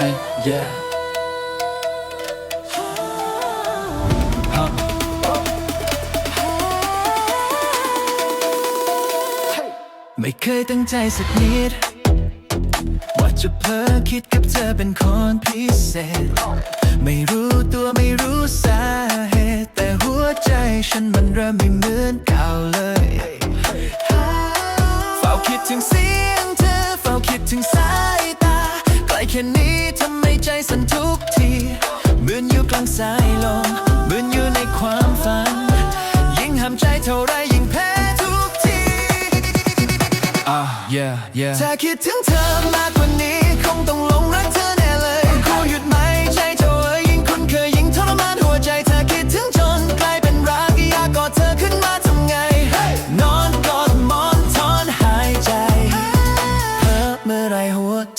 hey yeah ไม่เคยตั้งใจสักนิด ว่าจะเพ้อคิดกับเธอเป็นคนพิเศษ ไม่รู้ตัวไม่รู้สาเหตุ แต่หัวใจฉันมันเริ่มไม่เหมือนเก่าเลย เฝ้าคิดถึงเสียงเธอ เฝ้าคิดถึงสา แค่นี้ทำให้ใจสั่นทุกทีเหมือนอยู่กลางสายลมเหมือนอยู่ในความฝัน ยิ่งห้ามใจเท่าไรยิ่งแพ้ทุกทีอ่า yeah yeah ถ้าคิดถึงเธอมากกว่านี้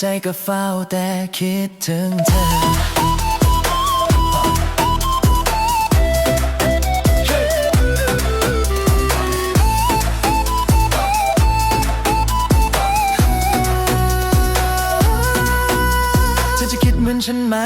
ใจก็เฝ้าแต่คิดถึงเธอ ฉันไหม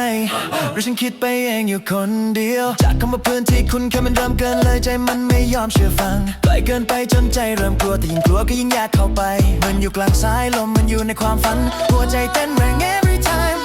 หรือฉันคิดไปเองอยู่คนเดียว จากคำว่าเพื่อนที่คุณเคยมันเริ่มเกินเลยใจมันไม่ยอมเชื่อฟังไกลเกินไปจนใจเริ่มกลัวแต่ยิ่งกลัวก็ยิ่งอยากเข้าไป มันอยู่กลางสายลมมันอยู่ในความฝัน หัวใจเต้นแรง every time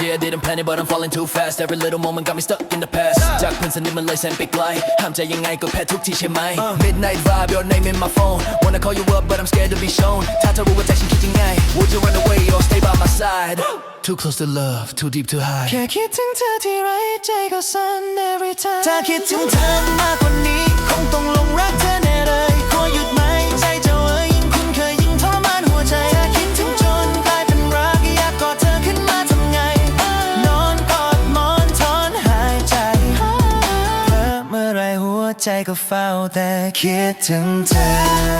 Yeah, didn't plan it, but I'm falling too fast. Every little moment got me stuck in the past. จากเพื่อนสนิทมันเลยแสนไปไกลห้ามใจยังไงก็แพ้ทุกทีใช่ไหม Midnight vibe, your name in my phone. Wanna call you up, but I'm scared to be shown. ถ้าเธอรู้ว่าใจฉันคิดยังไง Would you run away or stay by my side? Too close to love, too deep to hide. แค่คิดถึงเธอที่ไรใจก็สั่น every time ถ้าคิดถึงเธอมากกว่านี้ คงต้องลงรักเธอแน่เลยขอหยุดไหมใจเจ้าเอ๋ยยิ่งคุ้นเคยยิ่งทรมานหัวใจถ้าคิดถึงจนกลายเป็นรักอยากกอดเธอขึ้นมาทำไง นอนกอดหมอนทอนหายใจเพ้อเมื่อไรหัวใจก็เฝ้าแต่คิดถึงเธอ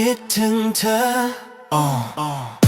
คิดถึงเธอ oh. Oh.